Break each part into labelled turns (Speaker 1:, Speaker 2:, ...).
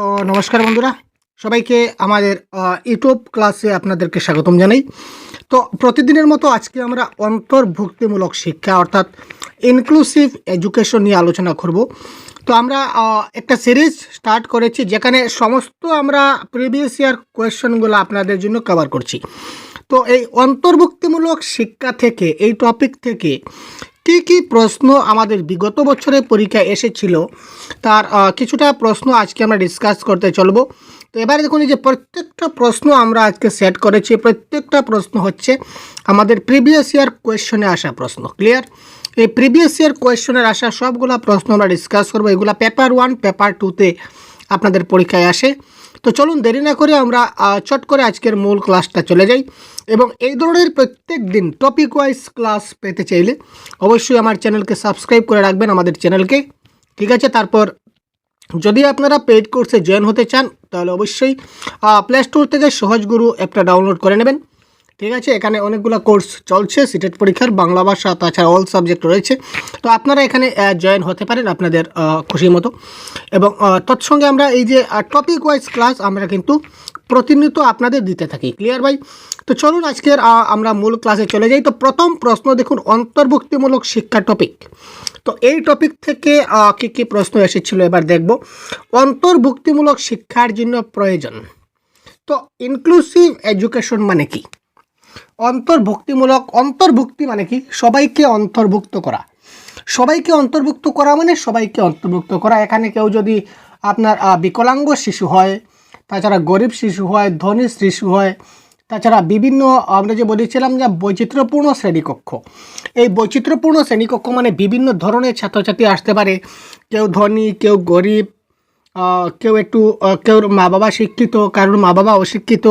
Speaker 1: তো নমস্কার বন্ধুরা। সবাইকে আমাদের ইউটিউব ক্লাসে আপনাদেরকে স্বাগতম জানাই। তো প্রতিদিনের মতো আজকে আমরা অন্তর্ভুক্তিমূলক শিক্ষা অর্থাৎ ইনক্লুসিভ এডুকেশন নিয়ে আলোচনা করব। তো আমরা একটা সিরিজ স্টার্ট করেছি যেখানে সমস্ত আমরা প্রিভিয়াস ইয়ার কোয়েশ্চেনগুলো আপনাদের জন্য কভার করছি। তো এই অন্তর্ভুক্তিমূলক শিক্ষা থেকে, এই টপিক থেকে কি কি প্রশ্ন আমাদের বিগত বছরের পরীক্ষায় এসেছিল, তার কিছুটা প্রশ্ন আজকে আমরা ডিসকাস করতে চলবো। তো এবারে দেখুন যে প্রত্যেকটা প্রশ্ন আমরা আজকে সেট করেছি, প্রত্যেকটা প্রশ্ন হচ্ছে আমাদের প্রিভিয়াস ইয়ার কোয়েশনে আসা প্রশ্ন ক্লিয়ার এই প্রিভিয়াস ইয়ার কোয়েশ্চনের আসা সবগুলা প্রশ্ন আমরা ডিসকাস করব, এগুলা পেপার ওয়ান পেপার টুতে আপনাদের পরীক্ষায় আসে। তো চলুন দেরি না করে আমরা চট করে আজকের মূল ক্লাসটা চলে যাই এবং এই ধরনের প্রত্যেক দিন টপিক ওয়াইজ ক্লাস পেতে চাইলে অবশ্যই আমার চ্যানেলকে সাবস্ক্রাইব করে রাখবেন আমাদের চ্যানেলকে। ঠিক আছে, তারপর যদি আপনারা পেইড কোর্সে জয়েন হতে চান, তাহলে অবশ্যই প্লে স্টোর থেকে সহজ গুরু অ্যাপটা ডাউনলোড করে নেবেন। ঠিক আছে? এখানে অনেকগুলো কোর্স চলছে সিটেট পরীক্ষার, বাংলা ভাষা, তাছাড়া অল সাবজেক্ট রয়েছে। তো আপনারা এখানে জয়েন হতে পারেন আপনাদের খুশি মতো। এবং তৎসঙ্গে আমরা এই যে টপিক ওয়াইজ ক্লাস আমরা কিন্তু প্রতিনিয়ত আপনাদের দিতে থাকি। ক্লিয়ার ভাই? তো চলুন আজকের আমরা মূল ক্লাসে চলে যাই। তো প্রথম প্রশ্ন দেখুন, অন্তর্ভুক্তিমূলক শিক্ষা টপিক তো এই টপিক থেকে কি কি প্রশ্ন এসেছিল এবার দেখব। অন্তর্ভুক্তিমূলক শিক্ষার জন্য প্রয়োজন। তো ইনক্লুসিভ এডুকেশন মানে কি? অন্তর্ভুক্তিমূলক, অন্তর্ভুক্তি মানে কি? সবাইকে অন্তর্ভুক্ত করা। সবাইকে অন্তর্ভুক্ত করা মানে সবাইকে অন্তর্ভুক্ত করা। এখানে কেউ যদি আপনার বিকলাঙ্গ শিশু হয়, তাছাড়া গরিব শিশু হয়, ধনী শিশু হয়, তাছাড়া বিভিন্ন, আমরা যে বলেছিলাম যে বৈচিত্র্যপূর্ণ শ্রেণীকক্ষ। এই বৈচিত্র্যপূর্ণ শ্রেণীকক্ষ মানে বিভিন্ন ধরনের ছাত্রছাত্রী আসতে পারে। কেউ ধনী, কেউ গরিব কেউ একটু কেউ মা বাবা শিক্ষিত, কারোর মা বাবা অশিক্ষিত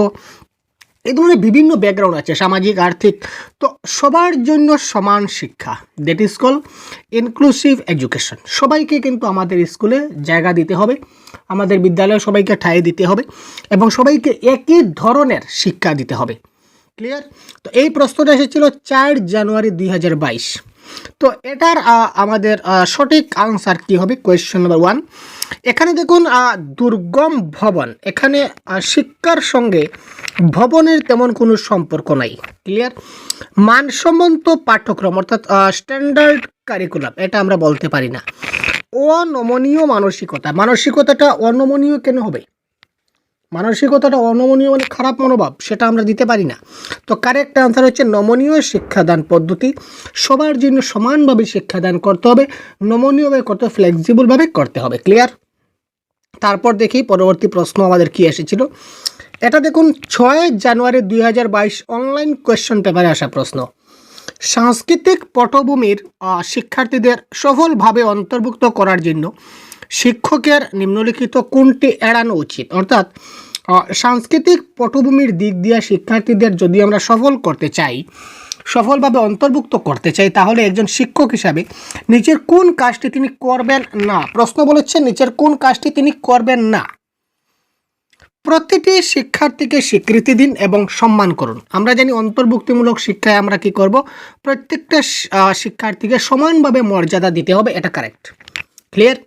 Speaker 1: এই ধরনের বিভিন্ন ব্যাকগ্রাউন্ড আছে, সামাজিক, আর্থিক। তো সবার জন্য সমান শিক্ষা that is call inclusive education সবাইকে কিন্তু আমাদের স্কুলে জায়গা দিতে হবে, আমাদের বিদ্যালয়ে সবাইকে ঠাঁই দিতে হবে এবং সবাইকে একই ধরনের শিক্ষা দিতে হবে। ক্লিয়ার তো এই প্রশ্নটা এসেছিল চার জানুয়ারি দুই হাজার বাইশ। তো এটার আমাদের সঠিক আনসার কি হবে? কোয়েশ্চেন নাম্বার ওয়ান এখানে দেখুন দুর্গম ভবন। এখানে শিক্ষার সঙ্গে ভবনের তেমন কোনো সম্পর্ক নাই। ক্লিয়ার মানসম্মত পাঠ্যক্রম, অর্থাৎ স্ট্যান্ডার্ড কারিকুলাম এটা আমরা বলতে পারি না। অনমনীয় মানসিকতা, মানসিকতাটা অনমনীয় কেন হবে? মানসিকতাটা অনমনীয় মানে খারাপ মনোভাব, সেটা আমরা দিতে পারি না। তো কারেক্ট আনসার হচ্ছে নমনীয় শিক্ষাদান পদ্ধতি। সবার জন্য সমানভাবে শিক্ষাদান করতে হবে, নমনীয়ভাবে করতে ফ্লেক্সিবলভাবে করতে হবে ক্লিয়ার তারপর দেখি, পরবর্তী প্রশ্ন আমাদের কি এসেছিল? এটা দেখুন, ছয় জানুয়ারি দুই হাজার বাইশ অনলাইন কোয়েশ্চন পেপারে আসা প্রশ্ন। সাংস্কৃতিক পটভূমির শিক্ষার্থীদের সফলভাবে অন্তর্ভুক্ত করার জন্য শিক্ষকের নিম্নলিখিত কোনটি এড়ানো উচিত? অর্থাৎ সাংস্কৃতিক পটভূমির দিক দিয়ে শিক্ষার্থীদের যদি আমরা সফল করতে চাই, সফলভাবে অন্তর্ভুক্ত করতে চাই, তাহলে একজন শিক্ষক হিসাবে নিচের কোন কাজটি তিনি করবেন না? প্রশ্ন বলেছে, নিচের কোন কাজটি তিনি করবেন না? প্রতিটি শিক্ষার্থীকে স্বীকৃতি দিন এবং সম্মান করুন। আমরা জানি অন্তর্ভুক্তিমূলক শিক্ষায় আমরা কি করব? প্রত্যেকটা শিক্ষার্থীকে সমানভাবে মর্যাদা দিতে হবে, এটা কারেক্ট ক্লিয়ার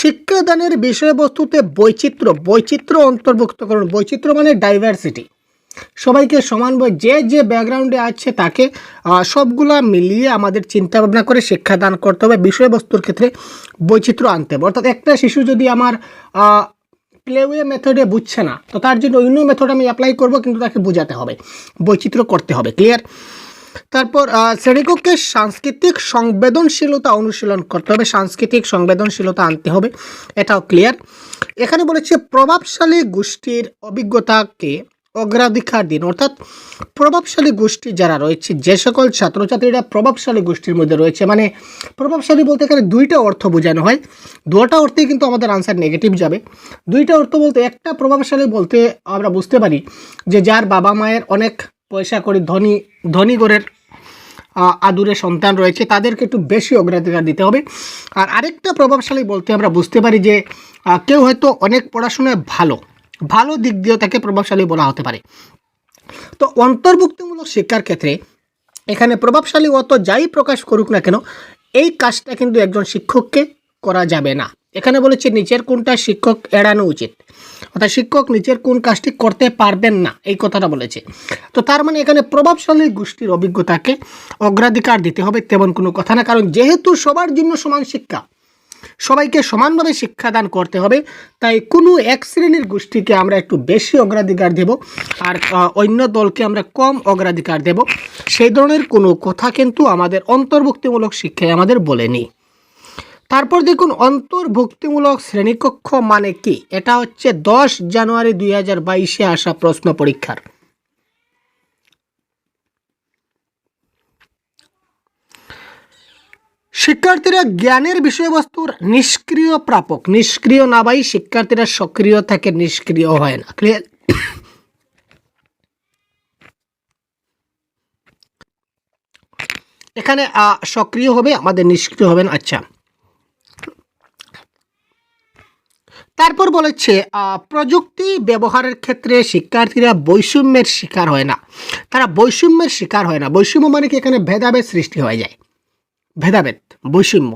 Speaker 1: শিক্ষাদানের বিষয়বস্তুতে বৈচিত্র্য বৈচিত্র্য অন্তর্ভুক্ত করুন। বৈচিত্র্য মানে ডাইভার্সিটি সবাইকে সমানভাবে যে যে ব্যাকগ্রাউন্ডে আছে তাকে সবগুলা মিলিয়ে আমাদের চিন্তা ভাবনা করে শিক্ষাদান করতে হবে, বিষয়বস্তুর ক্ষেত্রে বৈচিত্র্য আনতে হবে। অর্থাৎ একটা শিশু যদি আমার প্লেওয়ে মেথডে বুঝছে না। তো তার জন্য অন্য মেথড আমি অ্যাপ্লাই করব, কিন্তু তাকে বোঝাতে হবে, বৈচিত্র্য করতে হবে ক্লিয়ার তারপর শ্রেণীকক্ষে সাংস্কৃতিক সংবেদনশীলতা অনুশীলন করতে হবে, সাংস্কৃতিক সংবেদনশীলতা আনতে হবে, এটাও ক্লিয়ার এখানে বলেছে প্রভাবশালী গোষ্ঠীর অভিজ্ঞতাকে অগ্রাধিকার দিন। অর্থাৎ প্রভাবশালী গোষ্ঠী যারা রয়েছে, যে সকল ছাত্রছাত্রীরা প্রভাবশালী গোষ্ঠীর মধ্যে রয়েছে মানে প্রভাবশালী বলতে এখানে দুইটা অর্থ বোঝানো হয়। দুটা অর্থেই কিন্তু আমাদের আনসার নেগেটিভ যাবে। দুইটা অর্থ বলতে, একটা প্রভাবশালী বলতে আমরা বুঝতে পারি যে যার বাবা মায়ের অনেক পয়সা করে ধনী ধনী আদুরে সন্তান রয়েছে, তাদেরকে একটু বেশি অগ্রাধিকার দিতে হবে। আর আরেকটা প্রভাবশালী বলতে আমরা বুঝতে পারি যে কেউ হয়তো অনেক পড়াশোনায় ভালো ভালো দিক দিয়েও তাকে প্রভাবশালী বলা হতে পারে। তো অন্তর্ভুক্তিমূলক শিক্ষার ক্ষেত্রে এখানে প্রভাবশালী অত যাই প্রকাশ করুক না কেন, এই কাজটা কিন্তু একজন শিক্ষককে করা যাবে না। এখানে বলেছে নিচের কোনটা শিক্ষক এড়ানো উচিত? অর্থাৎ শিক্ষক নিচের কোন কাজটি করতে পারবেন না, এই কথাটা বলেছে। তো তার মানে এখানে প্রভাবশালী গোষ্ঠীর অভিজ্ঞতাকে অগ্রাধিকার দিতে হবে, তেমন কোনো কথা না। কারণ যেহেতু সবার জন্য সমান শিক্ষা সবাইকে সমানভাবে শিক্ষাদান করতে হবে। তাই কোনো এক শ্রেণির গোষ্ঠীকে আমরা একটু বেশি অগ্রাধিকার দেব আর অন্য দলকে আমরা কম অগ্রাধিকার দেব। সেই ধরনের কোনো কথা কিন্তু আমাদের অন্তর্ভুক্তিমূলক শিক্ষায় আমাদের বলেনি। তারপর দেখুন, অন্তর্ভুক্তিমূলক শ্রেণীকক্ষ মানে কি? এটা হচ্ছে দশ জানুয়ারি দুই হাজার বাইশে আসা প্রশ্ন পরীক্ষার। শিক্ষার্থীরা জ্ঞানের বিষয়বস্তুর নিষ্ক্রিয় প্রাপক। নিষ্ক্রিয় না ভাই, শিক্ষার্থীরা সক্রিয় থাকে, নিষ্ক্রিয় হয় না। ক্লিয়ার এখানে সক্রিয় হবে, আমাদের নিষ্ক্রিয় হবেন আচ্ছা। তারপর বলেছে প্রযুক্তি ব্যবহারের ক্ষেত্রে শিক্ষার্থীরা বৈষম্যের শিকার হয় না। তারা বৈষম্যের শিকার হয় না। বৈষম্য মানে কি? এখানে ভেদাভেদ সৃষ্টি হয়ে যায়। ভেদাভেদ, বৈষম্য।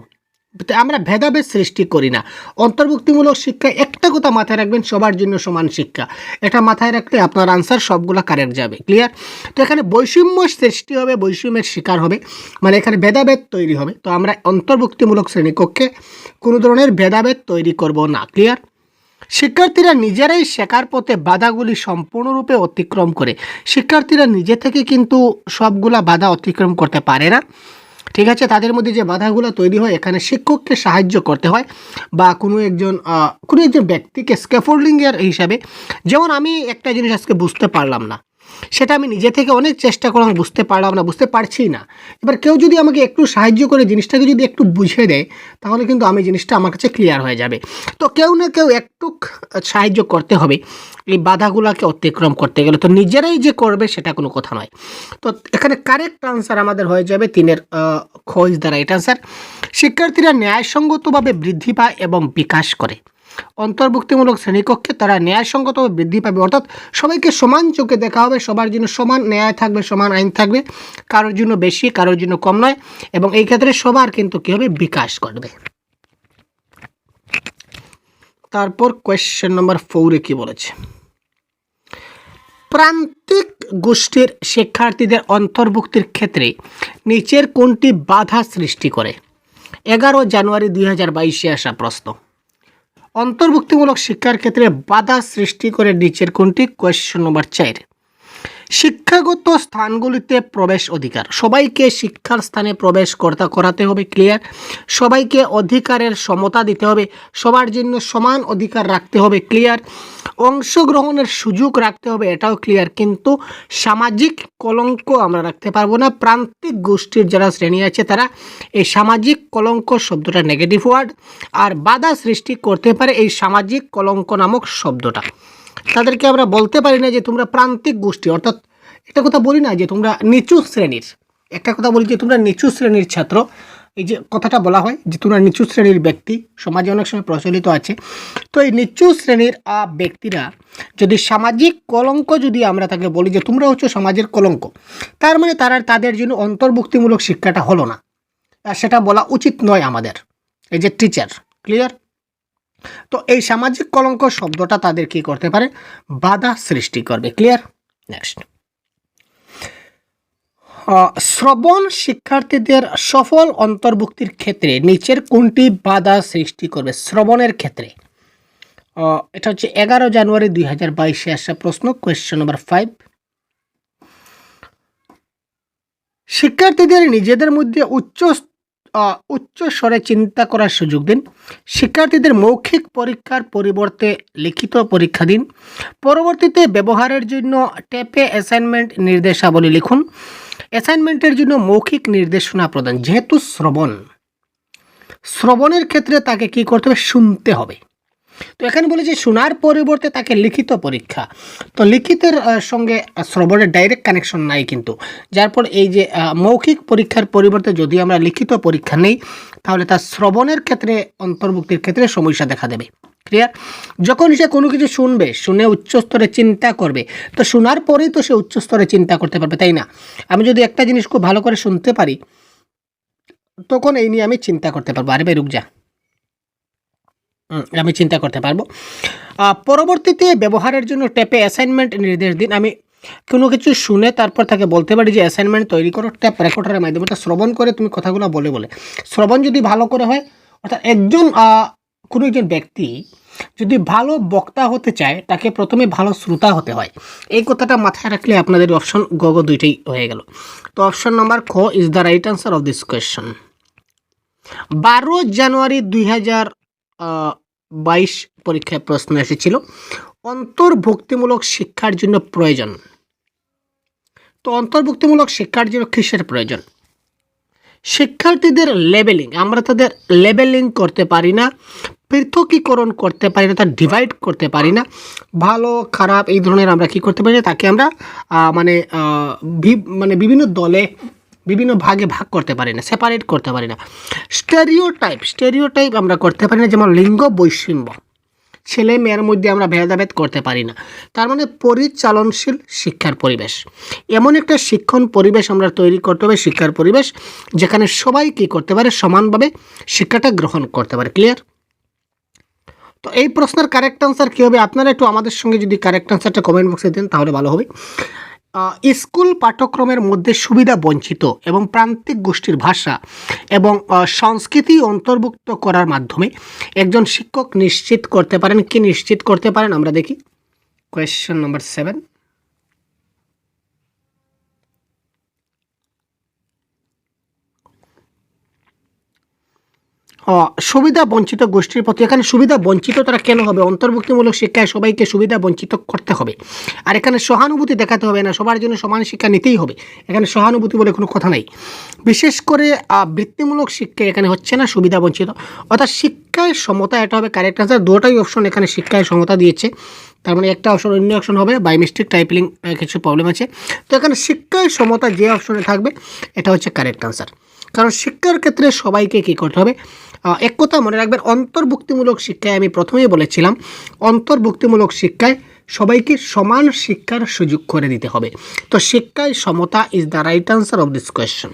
Speaker 1: আমরা ভেদাভেদ সৃষ্টি করি না। অন্তর্ভুক্তিমূলক শিক্ষায় একটা কথা মাথায় রাখবেন, সবার জন্য সমান শিক্ষা। এটা মাথায় রাখলে আপনার আনসার সবগুলো কারেক্ট যাবে ক্লিয়ার তো এখানে বৈষম্য সৃষ্টি হবে, বৈষম্যের শিকার হবে মানে এখানে ভেদাভেদ তৈরি হবে। তো আমরা অন্তর্ভুক্তিমূলক শ্রেণীকক্ষে কোনো ধরনের ভেদাভেদ তৈরি করব না ক্লিয়ার শিক্ষার্থীরা নিজেরাই শেখার পথে বাধাগুলি সম্পূর্ণরূপে অতিক্রম করে। শিক্ষার্থীরা নিজে থেকে কিন্তু সবগুলা বাধা অতিক্রম করতে পারে না। ঠিক আছে? তাদের মধ্যে যে বাধাগুলো তৈরি হয়, এখানে শিক্ষককে সাহায্য করতে হয় বা কোনো একজন কোনো একজন ব্যক্তিকে স্ক্যাফোল্ডিংয়ের হিসাবে, যেমন আমি একটা জিনিস আজকে বুঝতে পারলাম না। সেটা আমি নিজে থেকে অনেক চেষ্টা করলাম বুঝতে পারলাম না, বুঝতে পারছি না। এবার কেউ যদি আমাকে একটু সাহায্য করে, জিনিসটাকে যদি একটু বুঝিয়ে দেয়, তাহলে কিন্তু আমি জিনিসটা আমার কাছে ক্লিয়ার হয়ে যাবে। তো কেউ না কেউ একটু সাহায্য করতে হবে। এই বাধাগুলোকে অতিক্রম করতে গেলে তো নিজেরাই যে করবে, সেটা কোনো কথা নয়। তো এখানে কারেক্ট আনসার আমাদের হয়ে যাবে তিনের খোঁজ দ্বারা। এটা আনসার শিক্ষার্থীরা ন্যায়সঙ্গতভাবে বৃদ্ধি পায় এবং বিকাশ করে। অন্তর্ভুক্তিমূলক শ্রেণীকক্ষে তারা ন্যায়সঙ্গতভাবে বৃদ্ধি পাবে। অর্থাৎ সবাইকে সমান চোখে দেখা হবে, সবার জন্য সমান ন্যায় থাকবে, সমান আইন থাকবে, কারোর জন্য বেশি, কারোর জন্য কম নয়, এবং এই ক্ষেত্রে সবার কিন্তু কী হবে? বিকাশ করবে তারপর কোয়েশ্চেন নম্বর ফোরে কি বলেছে? প্রান্তিক গোষ্ঠীর শিক্ষার্থীদের অন্তর্ভুক্তির ক্ষেত্রে নিচের কোনটি বাধা সৃষ্টি করে? এগারো জানুয়ারি দুই হাজার বাইশে আসা প্রশ্ন। অন্তর্ভুক্তিমূলক শিক্ষার ক্ষেত্রে বাধা সৃষ্টি করে নিচের কোনটি কোয়েশ্চন নম্বর চার। শিক্ষাগত স্থানগুলিতে প্রবেশ অধিকার। সবাইকে শিক্ষার স্থানে প্রবেশ করতে করাতে হবে ক্লিয়ার সবাইকে অধিকারের সমতা দিতে হবে, সবার জন্য সমান অধিকার রাখতে হবে ক্লিয়ার অংশগ্রহণের সুযোগ রাখতে হবে, এটাও ক্লিয়ার কিন্তু সামাজিক কলঙ্ক আমরা রাখতে পারব না। প্রান্তিক গোষ্ঠীর যারা শ্রেণি আছে, তারা এই সামাজিক কলঙ্ক শব্দটা নেগেটিভ ওয়ার্ড আর বাধা সৃষ্টি করতে পারে এই সামাজিক কলঙ্ক নামক শব্দটা। তাদেরকে আমরা বলতে পারি না যে তোমরা প্রান্তিক গোষ্ঠী, অর্থাৎ একটা কথা বলি না যে তোমরা নিচু শ্রেণির। একটা কথা বলি যে তোমরা নিচু শ্রেণির ছাত্র। এই যে কথাটা বলা হয় যে তোমরা নিচু শ্রেণির ব্যক্তি, সমাজে অনেক সময় প্রচলিত আছে। তো এই নিচু শ্রেণির ব্যক্তিরা যদি সামাজিক কলঙ্ক যদি আমরা তাকে বলি যে তোমরা হচ্ছে সমাজের কলঙ্ক, তার মানে তারা তাদের জন্য অন্তর্ভুক্তিমূলক শিক্ষাটা হলো না। আর সেটা বলা উচিত নয় আমাদের। এই যে টিচার ক্লিয়ার তো এই সামাজিক কলঙ্ক শব্দটা তাদের কি করতে পারে? বাধা সৃষ্টি করবে। ক্লিয়ার নেক্সট শ্রবণ শিক্ষার্থীদের সফল অন্তর্ভুক্তির ক্ষেত্রে নিচের কোনটি বাধা সৃষ্টি করবে? শ্রবণের ক্ষেত্রে। এটা হচ্ছে এগারো জানুয়ারি দুই হাজার বাইশে আসা প্রশ্ন কোয়েশ্চেন নম্বর ফাইভ শিক্ষার্থীদের নিজেদের মধ্যে উচ্চ উচ্চ স্বরে চিন্তা করার সুযোগ দিন। শিক্ষার্থীদের মৌখিক পরীক্ষার পরিবর্তে লিখিত পরীক্ষা দিন। পরবর্তীতে ব্যবহারের জন্য টেপে অ্যাসাইনমেন্ট নির্দেশাবলী লিখুন। অ্যাসাইনমেন্টের জন্য মৌখিক নির্দেশনা প্রদান, যেহেতু শ্রবণ। শ্রবণের ক্ষেত্রে তাকে কি করতে হবে? শুনতে হবে। তো এখানে বলেছে শোনার পরিবর্তে তাকে লিখিত পরীক্ষা। তো লিখিতের সঙ্গে শ্রবণের ডাইরেক্ট কানেকশন নাই কিন্তু। যার পর এই যে মৌখিক পরীক্ষার পরিবর্তে যদি আমরা লিখিত পরীক্ষা নেই, তাহলে তার শ্রবণের ক্ষেত্রে, অন্তর্ভুক্তির ক্ষেত্রে সমস্যা দেখা দেবে। ক্লিয়ার যখন সে কোনো কিছু শুনবে, শুনে উচ্চস্তরে চিন্তা করবে, তো শোনার পরেই তো সে উচ্চস্তরে চিন্তা করতে পারবে, তাই না? আমি যদি একটা জিনিস খুব ভালো করে শুনতে পারি, তখন এই নিয়ে আমি চিন্তা করতে পারব। আরে ভাই রুক যা আমি চিন্তা করতে পারব। পরবর্তীতে ব্যবহারের জন্য ট্যাপে অ্যাসাইনমেন্ট নির্দেশ দিন। আমি কোনো কিছু শুনে তারপর তাকে বলতে পারি যে অ্যাসাইনমেন্ট তৈরি করো ট্যাপ রেকর্ডারের মাধ্যমে। ওটা শ্রবণ করে তুমি কথাগুলো বলে বলে। শ্রবণ যদি ভালো করে হয়, অর্থাৎ একজন কোনো একজন ব্যক্তি যদি ভালো বক্তা হতে চায়, তাকে প্রথমে ভালো শ্রোতা হতে হয়। এই কথাটা মাথায় রাখলে আপনাদের অপশন গ গ দুইটাই হয়ে গেল। তো অপশন নাম্বার খ is the right answer of this question বারো জানুয়ারি দুই হাজার বাইশ পরীক্ষায় প্রশ্ন এসেছিল। অন্তর্ভুক্তিমূলক শিক্ষার জন্য প্রয়োজন। তো অন্তর্ভুক্তিমূলক শিক্ষার জন্য কিসের প্রয়োজন? শিক্ষার্থীদের লেবেলিং আমরা তাদের লেবেলিং করতে পারি না, পৃথকীকরণ করতে পারি না তার ডিভাইড করতে পারি না। ভালো, খারাপ এই ধরনের আমরা কি করতে পারি না, তাকে আমরা মানে মানে বিভিন্ন দলে বিভিন্ন ভাগে ভাগ করতে পারি না সেপারেট করতে পারি না। স্টেরিও টাইপ স্টেরিও টাইপ আমরা করতে পারি না, যেমন লিঙ্গ বৈষম্য। ছেলে মেয়ের মধ্যে আমরা ভেদাভেদ করতে পারি না। তার মানে পরিচালনশীল শিক্ষার পরিবেশ। এমন একটা শিক্ষণ পরিবেশ আমরা তৈরি করতে হবে, শিক্ষার পরিবেশ, যেখানে সবাই কী করতে পারে? সমানভাবে শিক্ষাটা গ্রহণ করতে পারে। ক্লিয়ার তো এই প্রশ্নের কারেক্ট আনসার কী হবে? আপনারা একটু আমাদের সঙ্গে যদি কারেক্ট আনসারটা কমেন্ট বক্সে দেন, তাহলে ভালো হবে। স্কুল পাঠ্যক্রমের মধ্যে সুবিধা বঞ্চিত এবং প্রান্তিক গোষ্ঠীর ভাষা এবং সংস্কৃতি অন্তর্ভুক্ত করার মাধ্যমে একজন শিক্ষক নিশ্চিত করতে পারেন, কি নিশ্চিত করতে পারেন আমরা দেখি। কোয়েশ্চেন নম্বর সেভেন সুবিধা বঞ্চিত গোষ্ঠীর প্রতি, এখানে সুবিধা বঞ্চিত তারা কেন হবে? অন্তর্ভুক্তিমূলক শিক্ষায় সবাইকে সুবিধা বঞ্চিত করতে হবে। আর এখানে সহানুভূতি দেখাতে হবে না, সবার জন্য সমান শিক্ষা নিতেই হবে। এখানে সহানুভূতি বলে কোনো কথা নাই। বিশেষ করে বৃত্তিমূলক শিক্ষা এখানে হচ্ছে না সুবিধা বঞ্চিত। অর্থাৎ শিক্ষায় সমতা এটা হবে কারেক্ট আনসার দুটাই অপশন এখানে শিক্ষায় সমতা দিয়েছে। তার মানে একটা অপশন অন্য অপশন হবে। বাই মিস্টেক টাইপিং কিছু প্রবলেম আছে। তো এখানে শিক্ষায় সমতা যে অপশনে থাকবে, এটা হচ্ছে কারেক্ট আনসার কারণ শিক্ষার ক্ষেত্রে সবাইকে কী করতে হবে? এক কথা মনে রাখবেন, অন্তর্ভুক্তিমূলক শিক্ষায় আমি প্রথমেই বলেছিলাম, অন্তর্ভুক্তিমূলক শিক্ষায় সবাইকে সমান শিক্ষার সুযোগ করে দিতে হবে। তো শিক্ষায় সমতা is the right answer of this question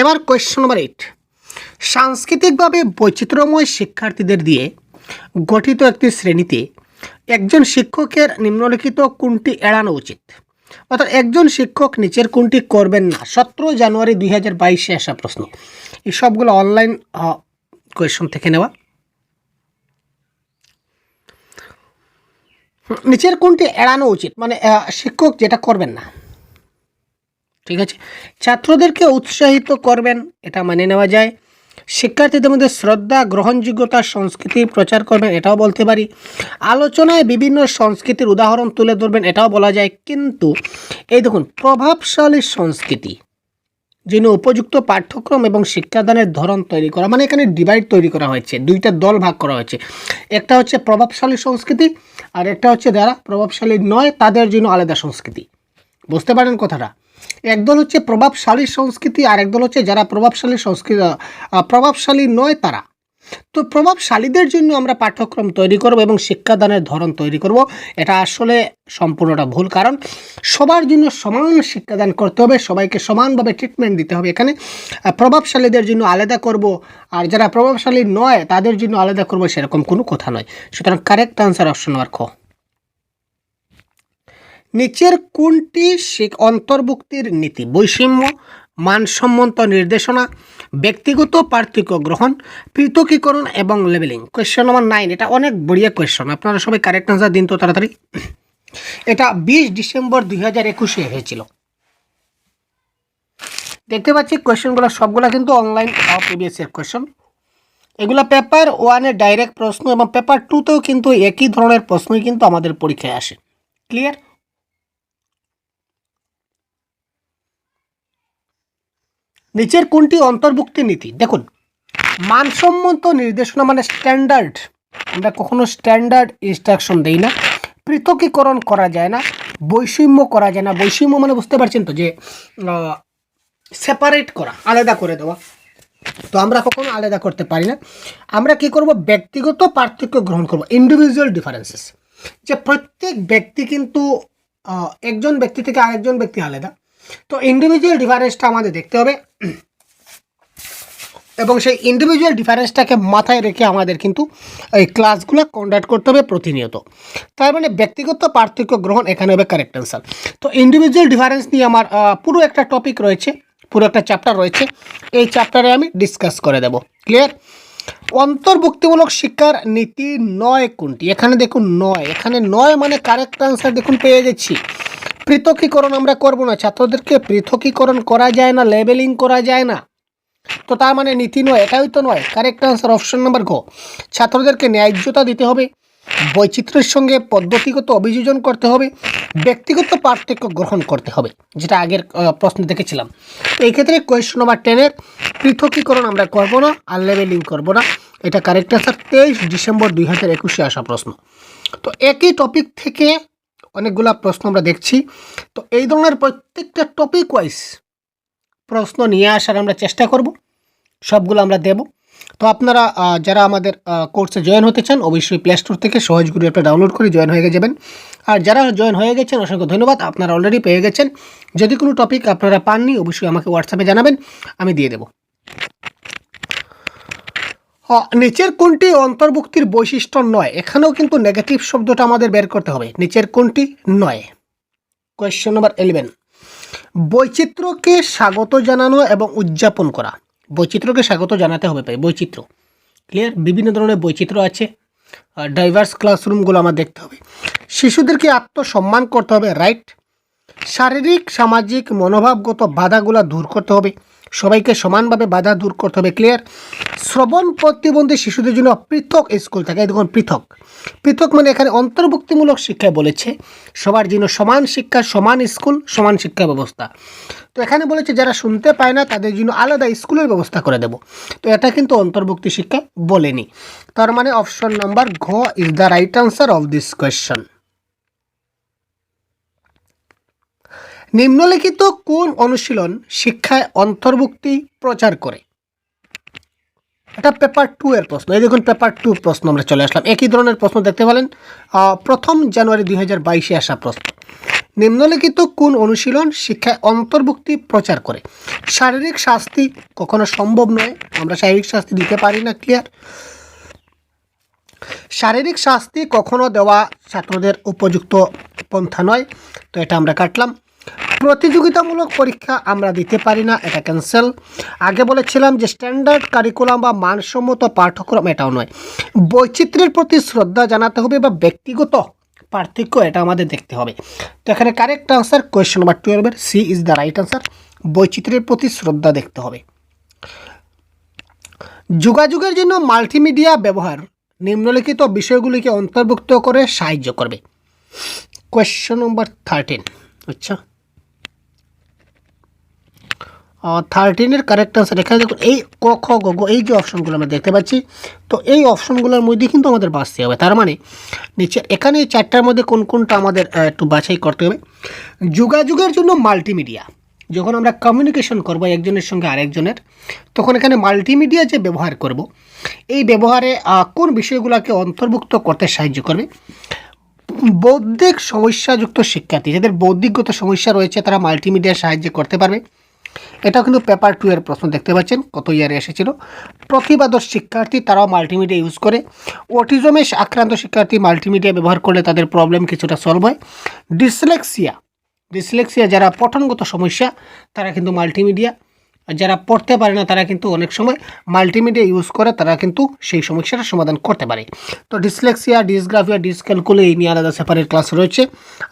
Speaker 1: এবার কোয়েশ্চন নম্বর এইট সাংস্কৃতিকভাবে বৈচিত্র্যময় শিক্ষার্থীদের দিয়ে গঠিত একটি শ্রেণীতে একজন শিক্ষকের নিম্নলিখিত কোনটি এড়ানো উচিত? অর্থাৎ একজন শিক্ষক নিচের কোনটি করবেন না? সতেরো জানুয়ারি দুই হাজার বাইশে আসা প্রশ্ন। এই সবগুলো অনলাইন কোয়েশন থেকে নেওয়া। নিচের কোনটি এড়ানো উচিত? মানে শিক্ষক যেটা করবেন না। ঠিক আছে? ছাত্রদেরকে উৎসাহিত করবেন, এটা মানে নেওয়া যায়। শিক্ষার্থীদের মধ্যে শ্রদ্ধা, গ্রহণযোগ্যতা, সংস্কৃতি প্রচার করবেন, এটাও বলতে পারি। আলোচনায় বিভিন্ন সংস্কৃতির উদাহরণ তুলে ধরবেন, এটাও বলা যায়। কিন্তু এই দেখুন, প্রভাবশালী সংস্কৃতি, যিনি উপযুক্ত পাঠ্যক্রম এবং শিক্ষাদানের ধরন তৈরি করা মানে এখানে ডিভাইড তৈরি করা হয়েছে, দুইটা দল ভাগ করা হয়েছে। একটা হচ্ছে প্রভাবশালী সংস্কৃতি, আর একটা হচ্ছে যারা প্রভাবশালী নয়, তাদের জন্য আলাদা সংস্কৃতি। বুঝতে পারেন কথাটা? একদল হচ্ছে প্রভাবশালী সংস্কৃতি আর একদল হচ্ছে যারা প্রভাবশালী সংস্কৃতি প্রভাবশালী নয় তারা। তো প্রভাবশালীদের জন্য আমরা পাঠ্যক্রম তৈরি করব এবং শিক্ষাদানের ধরন তৈরি করব। এটা আসলে সম্পূর্ণটা ভুল কারণ। সবার জন্য সমান শিক্ষাদান করতে হবে, সবাইকে সমানভাবে ট্রিটমেন্ট দিতে হবে এখানে। প্রভাবশালীদের জন্য আলাদা করব, আর যারা প্রভাবশালী নয়, তাদের জন্য আলাদা করব সেরকম কোনো কথা নয়। সুতরাং কারেক্ট আনসার অপশন নাম্বার খ নিচের কোনটি অন্তর্ভুক্তির নীতি বৈষম্য, মানসম্মত নির্দেশনা, ব্যক্তিগত পার্থক্য গ্রহণ, পৃথকীকরণ এবং লেভেলিং কোয়েশ্চেন নম্বর নাইন এটা অনেক বড়িয়া কোয়েশ্চন আপনারা সবাই কারেক্ট আনসার দিন তো তাড়াতাড়ি। এটা বিশ ডিসেম্বর দুই হাজার একুশে হয়েছিল। দেখতে পাচ্ছি কোয়েশ্চেনগুলো সবগুলো কিন্তু অনলাইন প্রিভিয়াস এর কোয়েশ্চন এগুলো পেপার ওয়ানের ডাইরেক্ট প্রশ্ন এবং পেপার টুতেও কিন্তু একই ধরনের প্রশ্নই কিন্তু আমাদের পরীক্ষায় আসে। ক্লিয়ার নিচের কোনটি অন্তর্ভুক্তি নীতি? দেখুন, মানসম্মত নির্দেশনা মানে স্ট্যান্ডার্ড আমরা কখনো স্ট্যান্ডার্ড ইনস্ট্রাকশন দেই না। পৃথকীকরণ করা যায় না, বৈষম্য করা যায় না। বৈষম্য মানে বুঝতে পারছেন তো যে সেপারেট করা, আলাদা করে দেওয়া। তো আমরা কখনো আলাদা করতে পারি না। আমরা কি করব? ব্যক্তিগত পার্থক্য গ্রহণ করব। ইন্ডিভিজুয়াল ডিফারেন্সেস যে প্রত্যেক ব্যক্তি কিন্তু একজন ব্যক্তি থেকে আরেকজন ব্যক্তি আলাদা। তো ইন্ডিভিজুয়াল ডিফারেন্সটা আমাদের দেখতে হবে। এবং সেই ইন্ডিভিজুয়াল ডিফারেন্সটাকে মাথায় রেখে আমাদের কিন্তু এই ক্লাসগুলো কন্ডাক্ট করতে হবে প্রতিনিয়ত। তার মানে ব্যক্তিগত পার্থক্য গ্রহণ এখানে হবে কারেক্ট অ্যান্সার তো ইন্ডিভিজুয়াল ডিফারেন্স নিয়ে আমার পুরো একটা টপিক রয়েছে, পুরো একটা চ্যাপ্টার রয়েছে। এই চ্যাপ্টারে আমি ডিসকাস করে দেব। ক্লিয়ার অন্তর্ভুক্তিমূলক শিক্ষার নীতি নয় কোনটি? এখানে দেখুন নয়। এখানে নয় মানে কারেক্ট অ্যান্সার দেখুন পেয়ে যাচ্ছি পৃথকীকরণ আমরা করব না, ছাত্রদেরকে পৃথকীকরণ করা যায় না লেবেলিং করা যায় না। তো তার মানে নীতি নয়, এটাই তো নয়। কারেক্ট আনসার অপশন নাম্বার ঘ ছাত্রদেরকে ন্যায্যতা দিতে হবে, বৈচিত্র্যের সঙ্গে পদ্ধতিগত অভিযোজন করতে হবে, ব্যক্তিগত পার্থক্য গ্রহণ করতে হবে, যেটা আগের প্রশ্ন দেখেছিলাম। তো এই ক্ষেত্রে কোয়েশ্চন নাম্বার টেনের পৃথকীকরণ আমরা করব না আর লেভেলিং করব না। এটা কারেক্ট আনসার তেইশ ডিসেম্বর দুই হাজার একুশে আসা প্রশ্ন। তো একই টপিক থেকে অনেকগুলা প্রশ্ন আমরা দেখছি। তো এই ধরনের প্রত্যেকটা টপিক ওয়াইজ প্রশ্ন নিয়ে আসার আমরা চেষ্টা করব। সবগুলো আমরা দেব। তো আপনারা যারা আমাদের কোর্সে জয়েন হতে চান, অবশ্যই প্লে স্টোর থেকে সহজ গুরু অ্যাপটা ডাউনলোড করে জয়েন হয়ে যাবেন। আর যারা জয়েন হয়ে গেছেন, অসংখ্য ধন্যবাদ। আপনারা অলরেডি পেয়ে গেছেন। যদি কোনো টপিক আপনারা পাননি, অবশ্যই আমাকে হোয়াটসঅ্যাপে জানাবেন, আমি দিয়ে দেব। নিচের কোনটি অন্তর্ভুক্তির বৈশিষ্ট্য নয়। এখানেও কিন্তু নেগেটিভ শব্দটা আমাদের বের করতে হবে। নিচের কোনটি নয়। কোয়েশ্চেন নম্বর ইলেভেন বৈচিত্র্যকে স্বাগত জানানো এবং উদযাপন করা। বৈচিত্র্যকে স্বাগত জানাতে হবে ভাই, বৈচিত্র্য। ক্লিয়ার বিভিন্ন ধরনের বৈচিত্র্য আছে। ডাইভার্স ক্লাসরুমগুলো আমার দেখতে হবে। শিশুদেরকে আত্মসম্মান করতে হবে রাইট শারীরিক, সামাজিক, মনোভাবগত বাধাগুলো দূর করতে হবে। সবাইকে সমানভাবে বাধা দূর করতে হবে ক্লিয়ার শ্রবণ প্রতিবন্ধী শিশুদের জন্য পৃথক স্কুল থাকে। দেখুন, পৃথক। পৃথক মানে এখানে অন্তর্ভুক্তিমূলক শিক্ষায় বলেছে, সবার জন্য সমান শিক্ষা, সমান স্কুল সমান শিক্ষা ব্যবস্থা। তো এখানে বলেছে, যারা শুনতে পায় না, তাদের জন্য আলাদা স্কুলের ব্যবস্থা করে দেব। তো এটা কিন্তু অন্তর্ভুক্তি শিক্ষা বলেনি। তার মানে অপশন নাম্বার ঘ is the right answer of this question নিম্নলিখিত কোন অনুশীলন শিক্ষায় অন্তর্ভুক্তি প্রচার করে? এটা পেপার টু এর প্রশ্ন। এই দেখুন পেপার টু প্রশ্ন আমরা চলে আসলাম। একই ধরনের প্রশ্ন দেখতে পেলেন। প্রথম জানুয়ারি দুই হাজার বাইশে আসা প্রশ্ন। নিম্নলিখিত কোন অনুশীলন শিক্ষায় অন্তর্ভুক্তি প্রচার করে? শারীরিক শাস্তি কখনো সম্ভব নয়। আমরা শারীরিক শাস্তি দিতে পারি না ক্লিয়ার শারীরিক শাস্তি কখনো দেওয়া ছাত্রদের উপযুক্ত পন্থা নয়। তো এটা আমরা কাটলাম। প্রতিযোগিতামূলক পরীক্ষা আমরা দিতে পারি না, এটা ক্যান্সেল আগে বলেছিলাম যে স্ট্যান্ডার্ড কারিকুলাম বা মানসম্মত পাঠ্যক্রম এটাও নয়। বৈচিত্র্যের প্রতি শ্রদ্ধা জানাতে হবে বা ব্যক্তিগত পার্থক্য এটা আমাদের দেখতে হবে। তো এখানে কারেক্ট আনসার কোয়েশ্চেন নাম্বার টুয়েলভের C is the right answer বৈচিত্র্যের প্রতি শ্রদ্ধা দেখতে হবে। যোগাযোগের জন্য মাল্টিমিডিয়া ব্যবহার, নিম্নলিখিত বিষয়গুলিকে অন্তর্ভুক্ত করে সাহায্য করবে। কোয়েশ্চন নম্বর থার্টিন আচ্ছা থার্টিনের কারেক্ট আনসার এখানে দেখুন, এই ক, খ, গ এই যে অপশনগুলো আমরা দেখতে পাচ্ছি, তো এই অপশনগুলোর মধ্যে কিন্তু আমাদের বাঁচতে হবে। তার মানে নিচে এখানে এই চারটার মধ্যে কোন, কোনটা আমাদের একটু বাছাই করতে হবে। যোগাযোগের জন্য মাল্টিমিডিয়া যখন আমরা কমিউনিকেশন করব একজনের সঙ্গে আরেকজনের, তখন এখানে মাল্টিমিডিয়া যে ব্যবহার করব, এই ব্যবহারে কোন বিষয়গুলোকে অন্তর্ভুক্ত করতে সাহায্য করবে? বৌদ্ধিক সমস্যাযুক্ত শিক্ষার্থী, যাদের বৌদ্ধিকগত সমস্যা রয়েছে, তারা মাল্টিমিডিয়ার সাহায্যে করতে পারবে। এটাও কিন্তু পেপার টু এর প্রশ্ন দেখতে পাচ্ছেন, কত ইয়ারে এসেছিল। প্রতিবাদর শিক্ষার্থী তারাও মাল্টিমিডিয়া ইউজ করে। অটিজমে আক্রান্ত শিক্ষার্থী মাল্টিমিডিয়া ব্যবহার করলে তাদের প্রবলেম কিছুটা সলভ হয়। ডিসলেক্সিয়া ডিসলেক্সিয়া যারা পঠনগত সমস্যা, তারা কিন্তু মাল্টিমিডিয়া যারা পড়তে পারে না, তারা কিন্তু অনেক সময় মাল্টিমিডিয়া ইউজ করে, তারা কিন্তু সেই সমস্যাটা সমাধান করতে পারে। তো ডিসলেক্সিয়া ডিসগ্রাফিয়া ডিসক্যালকুলে এই নিয়ে আলাদা সেপারেট ক্লাস রয়েছে,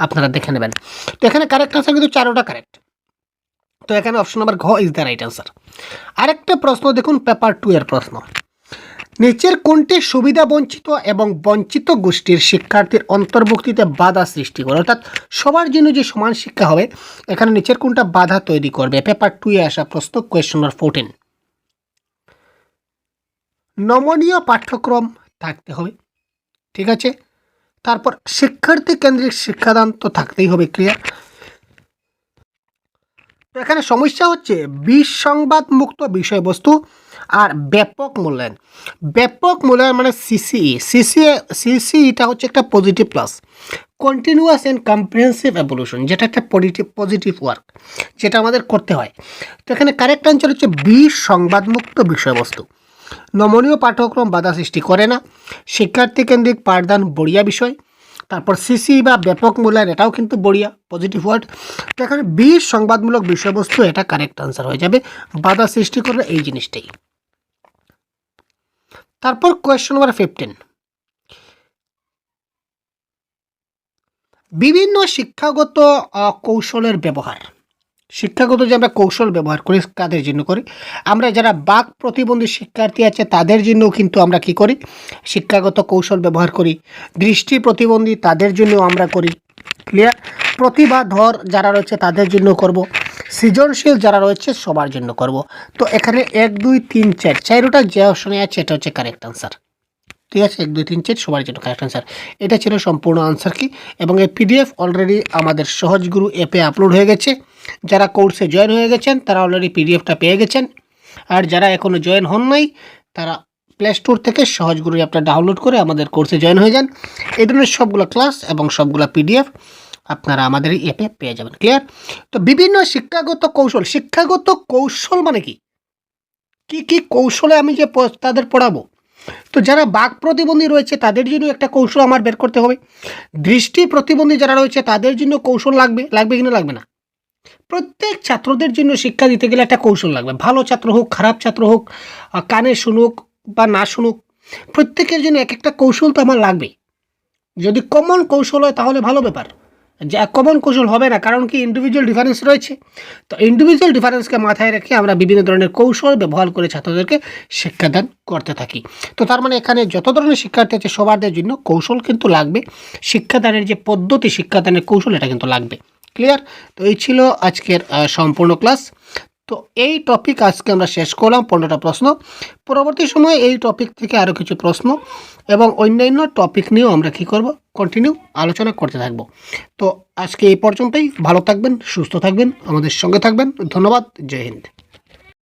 Speaker 1: আপনারা দেখে নেবেন। তো এখানে কারেক্ট আনসার কিন্তু চারোটা কারেক্ট তো এখানে অপশন নাম্বার ঘ ইজ দ্য রাইট আনসার আরেকটা প্রশ্ন, দেখুন পেপার টু এর প্রশ্ন। নিচের কোনটি সুবিধা বঞ্চিত এবং বঞ্চিত গোষ্ঠীর শিক্ষার্থীর অন্তর্ভুক্তিতে বাধা সৃষ্টি করে? অর্থাৎ সবার জন্য যে সমান শিক্ষা হবে, এখানে নিচের কোনটা বাধা তৈরি করবে? পেপার টু এ আসা প্রশ্ন কোয়েশ্চন নাম্বার ফোরটিন নমনীয় পাঠ্যক্রম থাকতে হবে, ঠিক আছে? তারপর শিক্ষার্থী কেন্দ্রিক শিক্ষাদান তো থাকতেই হবে ক্লিয়ার তো এখানে সমস্যা হচ্ছে বিশ সংবাদ মুক্ত বিষয়বস্তু আর ব্যাপক মূল্যায়ন। ব্যাপক মূল্যায়ন মানে সিসিই সিসি সিসিইটা হচ্ছে একটা positive plus continuous and comprehensive evaluation যেটা একটা পজিটিভ পজিটিভ ওয়ার্ক যেটা আমাদের করতে হয়। তো এখানে কারেক্ট অ্যান্সার হচ্ছে বিশ সংবাদমুক্ত বিষয়বস্তু। নমনীয় পাঠ্যক্রম বাধা সৃষ্টি করে না। শিক্ষার্থী কেন্দ্রিক পাঠদান বড়িয়া বিষয়। তারপর সিসি বা ব্যাপক মূল্যায়ন, এটাও কিন্তু বড়িয়া পজিটিভ ওয়ার্ড তো এখানে বিশ সংবাদমূলক বিষয়বস্তু, এটা কারেক্ট আনসার হয়ে যাবে। বাধা সৃষ্টি করবে এই জিনিসটাই। তারপর কোয়েশ্চন নাম্বার ফিফটিন বিভিন্ন শিক্ষাগত কৌশলের ব্যবহার। শিক্ষাগত যে আমরা কৌশল ব্যবহার করি কাদের জন্য করি। আমরা যারা বাক প্রতিবন্ধী শিক্ষার্থী আছে তাদের জন্যও কিন্তু আমরা কি করি? শিক্ষাগত কৌশল ব্যবহার করি। দৃষ্টি প্রতিবন্ধী তাদের জন্যও আমরা করি। ক্লিয়ার প্রতিভা, ধর যারা রয়েছে তাদের জন্য করব। সৃজনশীল যারা রয়েছে সবার জন্য করব। তো এখানে এক, দুই, তিন, চার, চারোটা যে অপশনে আছে, এটা হচ্ছে কারেক্ট আনসার ঠিক আছে? এক, দুই, তিন, চার, সবার জন্য কারেক্ট আনসার এটা ছিল সম্পূর্ণ আনসার কি? এবং এই পিডিএফ অলরেডি আমাদের সহজগুরু অ্যাপে আপলোড হয়ে গেছে। যারা কোর্সে জয়েন হয়ে গেছেন, তারা অলরেডি পিডিএফটা পেয়ে গেছেন। আর যারা এখনও জয়েন হন নাই, তারা প্লে স্টোর থেকে সহজগুরু অ্যাপটা ডাউনলোড করে আমাদের কোর্সে জয়েন হয়ে যান। এই ধরনের সবগুলো ক্লাস এবং সবগুলো পিডিএফ আপনারা আমাদের এই অ্যাপে পেয়ে যাবেন। ক্লিয়ার তো বিভিন্ন শিক্ষাগত কৌশল শিক্ষাগত কৌশল মানে কি? কি কি কৌশলে আমি যে তাদের পড়াবো? তো যারা বাক প্রতিবন্ধী রয়েছে, তাদের জন্য একটা কৌশল আমার বের করতে হবে। দৃষ্টি প্রতিবন্ধী যারা রয়েছে, তাদের জন্য কৌশল লাগবে লাগবে কিনা, লাগবে না। প্রত্যেক ছাত্রদের জন্য শিক্ষা দিতে গেলে একটা কৌশল লাগবে। ভালো ছাত্র হোক, খারাপ ছাত্র হোক কানে শুনুক বা না শুনুক, প্রত্যেকের জন্য এক একটা কৌশল তো আমার লাগবে যদি কমন কৌশল হয়, তাহলে ভালো ব্যাপার। যা কমন কৌশল হবে না, কারণ কি ইন্ডিভিজুয়াল ডিফারেন্স রয়েছে। তো ইন্ডিভিজুয়াল ডিফারেন্সকে মাথায় রেখে আমরা বিভিন্ন ধরনের কৌশল ব্যবহার করে ছাত্রদেরকে শিক্ষাদান করতে থাকি। তো তার মানে এখানে যত ধরনের শিক্ষার্থী আছে, সবারদের জন্য কৌশল কিন্তু লাগবে। শিক্ষাদানের যে পদ্ধতি, শিক্ষাদানের কৌশল, এটা কিন্তু লাগবে। ক্লিয়ার তো এই ছিল আজকের সম্পূর্ণ ক্লাস তো এই টপিক আজকে আমরা শেষ করলাম, পনেরোটা প্রশ্ন। পরবর্তী সময়ে এই টপিক থেকে আরও কিছু প্রশ্ন এবং অন্যান্য টপিক নিয়েও আমরা কী করব? কন্টিনিউ আলোচনা করতে থাকব। তো আজকে এই পর্যন্তই। ভালো থাকবেন, সুস্থ থাকবেন, আমাদের সঙ্গে থাকবেন। ধন্যবাদ, জয় হিন্দ।